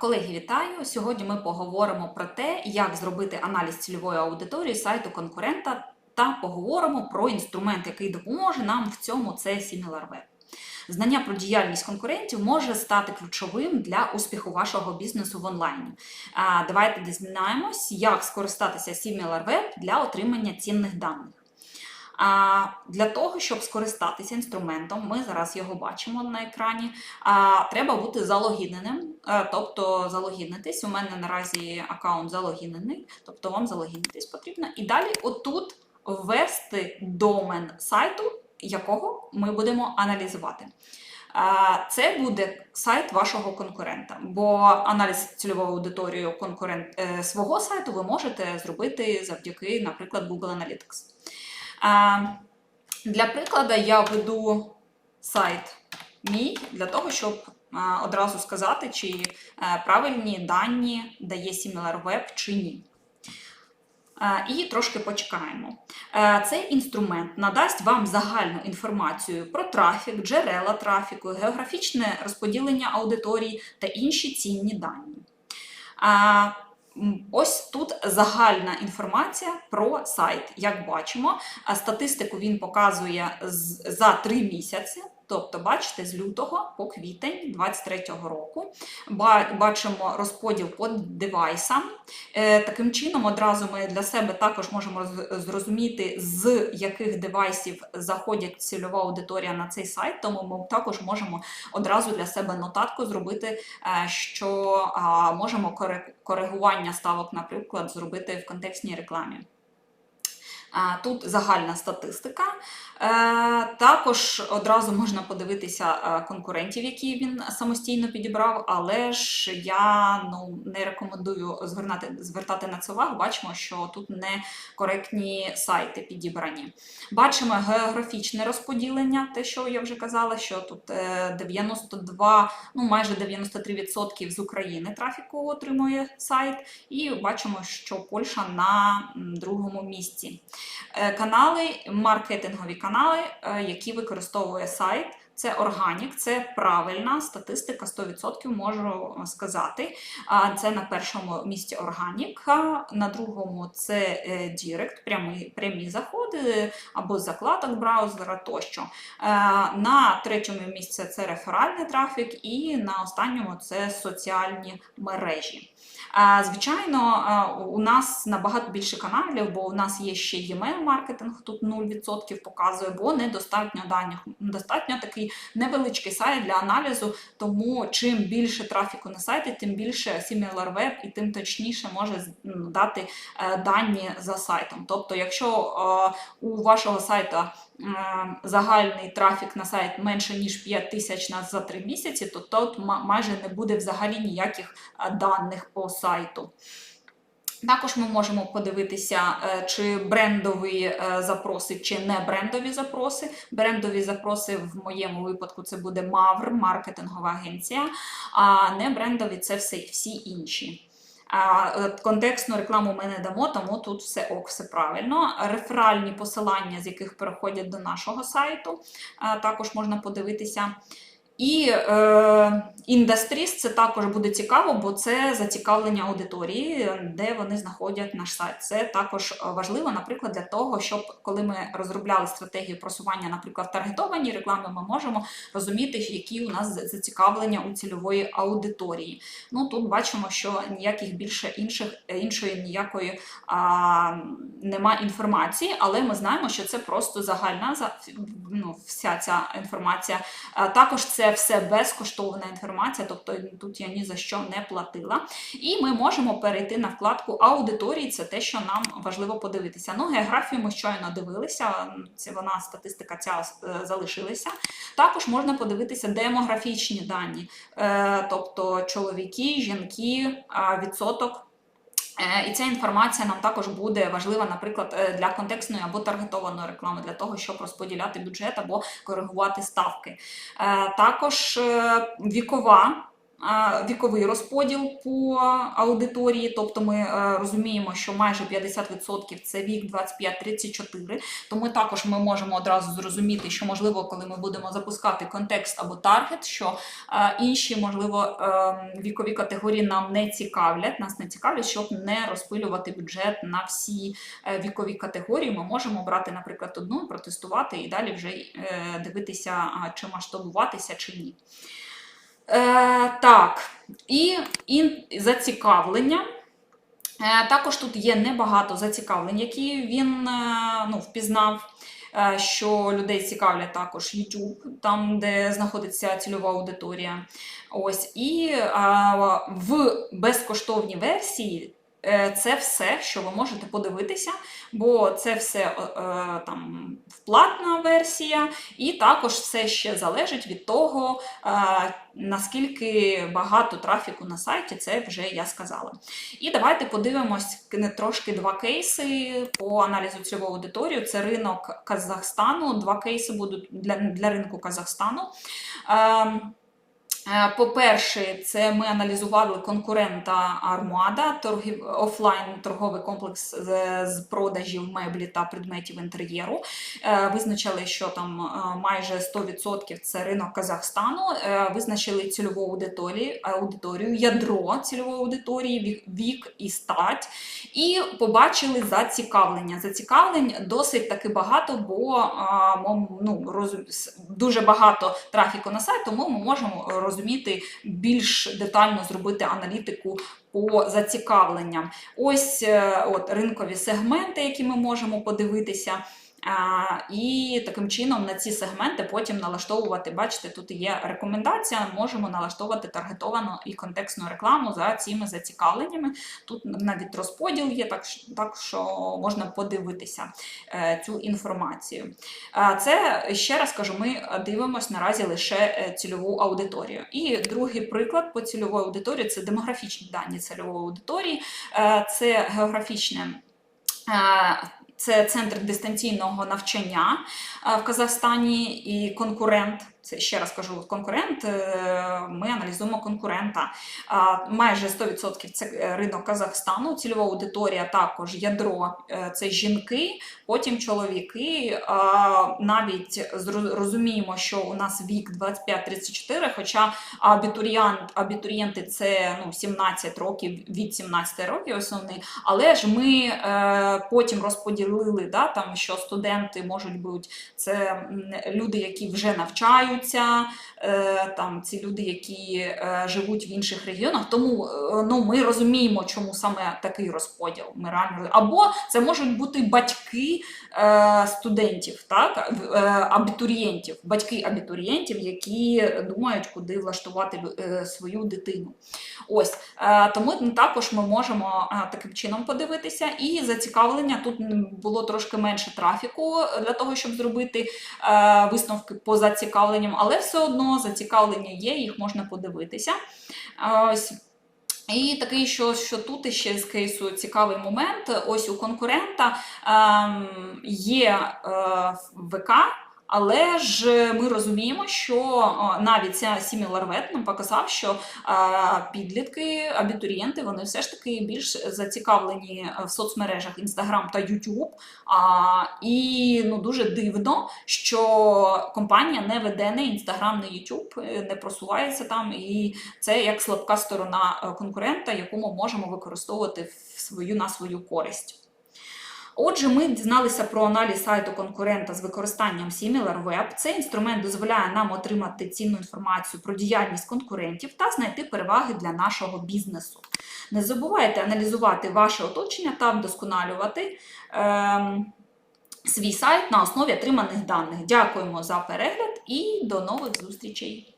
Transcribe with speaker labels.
Speaker 1: Колеги, вітаю! Сьогодні ми поговоримо про те, як зробити аналіз цільової аудиторії сайту конкурента та поговоримо про інструмент, який допоможе нам в цьому це SimilarWeb. Знання про діяльність конкурентів може стати ключовим для успіху вашого бізнесу в онлайні. Давайте дізнаємось, як скористатися SimilarWeb для отримання цінних даних. А для того, щоб скористатися інструментом, ми зараз його бачимо на екрані. А, треба бути залогіненим, е, тобто залогінитись. У мене наразі аккаунт залогінений, тобто вам залогінитись потрібно. І далі, отут, ввести домен сайту, якого ми будемо аналізувати. А, Це буде сайт вашого конкурента, бо аналіз цільової аудиторії конкурент е, свого сайту ви можете зробити завдяки, наприклад, Google Analytics. Для прикладу я веду сайт мій для того, щоб одразу сказати, чи е, правильні дані дає SimilarWeb чи ні. І трошки почекаємо. Е, Цей інструмент надасть вам загальну інформацію про трафік, джерела трафіку, географічне розподілення аудиторії та інші цінні дані. Ось тут загальна інформація про сайт. Як бачимо, статистику він показує за три місяці. Тобто, бачите, з лютого по квітень 2023 року бачимо розподіл по девайсам. Е, Таким чином, одразу ми для себе також можемо зрозуміти, з яких девайсів заходять цільова аудиторія на цей сайт. Тому ми також можемо одразу для себе нотатку зробити, е, що можемо коригування ставок, наприклад, зробити в контекстній рекламі. Тут загальна статистика. Е, Також одразу можна подивитися е, конкурентів, які він самостійно підібрав, але ж я ну, не рекомендую звертати, звертати на це увагу. Бачимо, що тут не коректні сайти підібрані. Бачимо географічне розподілення, те, що я вже казала, що тут е, 92, ну майже 93% з України трафіку отримує сайт, і бачимо, що Польща на другому місці. Е, Канали, маркетингові канали, е, які використовує сайт. Це органік, це правильна статистика 100% можу сказати. Це на першому місці органік, на другому це е, Дірект, прямі, прямі заходи або закладок браузера тощо. Е, На третьому місці це реферальний трафік, і на останньому це соціальні мережі. Звичайно, у нас набагато більше каналів, бо у нас є ще e-mail маркетинг, тут 0% показує, бо недостатньо даних. Достатньо такий невеличкий сайт для аналізу, тому чим більше трафіку на сайті, тим більше SimilarWeb і тим точніше може дати е, дані за сайтом. Тобто, якщо е, у вашого сайту загальний трафік на сайт менше ніж 5 тисяч за 3 місяці, то тут майже не буде взагалі ніяких е, даних по сайту. Також ми можемо подивитися, е, чи брендові е, запроси, чи не брендові запроси. Брендові запроси в моєму випадку це буде Мавр, маркетингова агенція, а не брендові це все, всі інші. А е, контекстну рекламу ми не дамо, тому тут все ок, все правильно. Реферальні посилання, з яких переходять до нашого сайту, також можна подивитися. І е, індастріс це також буде цікаво, бо це зацікавлення аудиторії, де вони знаходять наш сайт. Це також е, важливо, наприклад, для того, щоб коли ми розробляли стратегію просування, наприклад, в таргетованій реклами, ми можемо розуміти, які у нас зацікавлення у цільової аудиторії. Ну тут бачимо, що ніяких більше інших іншої ніякої а, нема інформації, але ми знаємо, що це просто загальна за- ну, вся ця інформація. А, Також це все безкоштовна інформація, тобто тут я ні за що не платила. І ми можемо перейти на вкладку аудиторії. Це те, що нам важливо подивитися. Ну, географію ми щойно дивилися. Це вона статистика ця е, залишилася. Також можна подивитися демографічні дані, Е, тобто чоловіки, жінки, відсоток. Е, І ця інформація нам також буде важлива, наприклад, е, для контекстної або таргетованої реклами, для того, щоб розподіляти бюджет або коригувати ставки. Е, Також вікова віковий розподіл по аудиторії, тобто ми е, розуміємо, що майже 50% це вік 25-34, тому також ми можемо одразу зрозуміти, що можливо, коли ми будемо запускати контекст або таргет, що е, інші, можливо, е, вікові категорії нам не цікавлять, нас не цікавлять, щоб не розпилювати бюджет на всі е, вікові категорії. Ми можемо брати, наприклад, одну, протестувати і далі вже дивитися, чи масштабуватися, чи ні. Е, так, і, і зацікавлення. Е, також тут є небагато зацікавлень, які він е, ну, впізнав. е, Що людей цікавлять також YouTube, там, де знаходиться цільова аудиторія. Ось і а, в безкоштовній версії це все, що ви можете подивитися, бо це все е, е, там платна версія, і також все ще залежить від того, е, наскільки багато трафіку на сайті, це вже я сказала. І давайте подивимось трошки два кейси по аналізу цільової аудиторії. Це ринок Казахстану. Два кейси будуть для, для ринку Казахстану. Е, По-перше, це ми аналізували конкурента Армада, торгів офлайн торговий комплекс з, продажів меблі та предметів інтер'єру. Е, Визначили, що там е, майже 100% це ринок Казахстану. Визначили цільову аудиторію, аудиторію, ядро цільової аудиторії, вік, і стать. І побачили зацікавлення. Зацікавлень досить таки багато, бо ну, дуже багато трафіку на сайт, тому ми можемо розуміти більш детально зробити аналітику по зацікавленням. Ось е, от ринкові сегменти, які ми можемо подивитися. І таким чином на ці сегменти потім налаштовувати. Бачите, тут є рекомендація. Можемо налаштовувати таргетовану і контекстну рекламу за цими зацікавленнями. Тут навіть розподіл є, так, так що можна подивитися е, цю інформацію. Це ще раз кажу, ми дивимося наразі лише е, цільову аудиторію. І другий приклад по цільової аудиторії це демографічні дані цільової аудиторії, Е, це географічне. Це центр дистанційного навчання е, в Казахстані і конкурент. Ще раз кажу, конкурент. е, Ми аналізуємо конкурента. Майже 100% це е, ринок Казахстану. Цільова аудиторія також ядро е, це жінки, потім чоловіки. Навіть розуміємо, що у нас вік 25-34, хоча абітуріант, абітурієнти це ну, 17 років від 17 років основний. Але ж ми потім розподілили, да, там, що студенти можуть бути це люди, які вже навчаються, е, там, ці люди, які е, живуть в інших регіонах. Тому е, ну, ми розуміємо, чому саме такий розподіл. Ми реально... Або це можуть бути батьки студентів, так? абітурієнтів, батьки абітурієнтів, які думають, куди влаштувати свою дитину. Ось тому також ми можемо таким чином подивитися. І зацікавлення тут було трошки менше трафіку для того, щоб зробити висновки по зацікавленням, але все одно зацікавлення є, їх можна подивитися. Е. І такий, що, що тут ще з кейсу цікавий момент. Ось у конкурента ем, є е, ВК, але ж ми розуміємо, що е, навіть ця SimilarWeb нам показав, що е, підлітки, абітурієнти, вони все ж таки більш зацікавлені в соцмережах Instagram та YouTube. І ну, дуже дивно, що компанія не веде не Instagram, не YouTube, е, не просувається там, і це як слабка сторона е, конкурента, яку ми можемо використовувати в свою на свою користь. Отже, ми дізналися про аналіз сайту конкурента з використанням SimilarWeb. Цей інструмент дозволяє нам отримати цінну інформацію про діяльність конкурентів та знайти переваги для нашого бізнесу. Не забувайте аналізувати ваше оточення та вдосконалювати ем, свій сайт на основі отриманих даних. Дякуємо за перегляд і до нових зустрічей!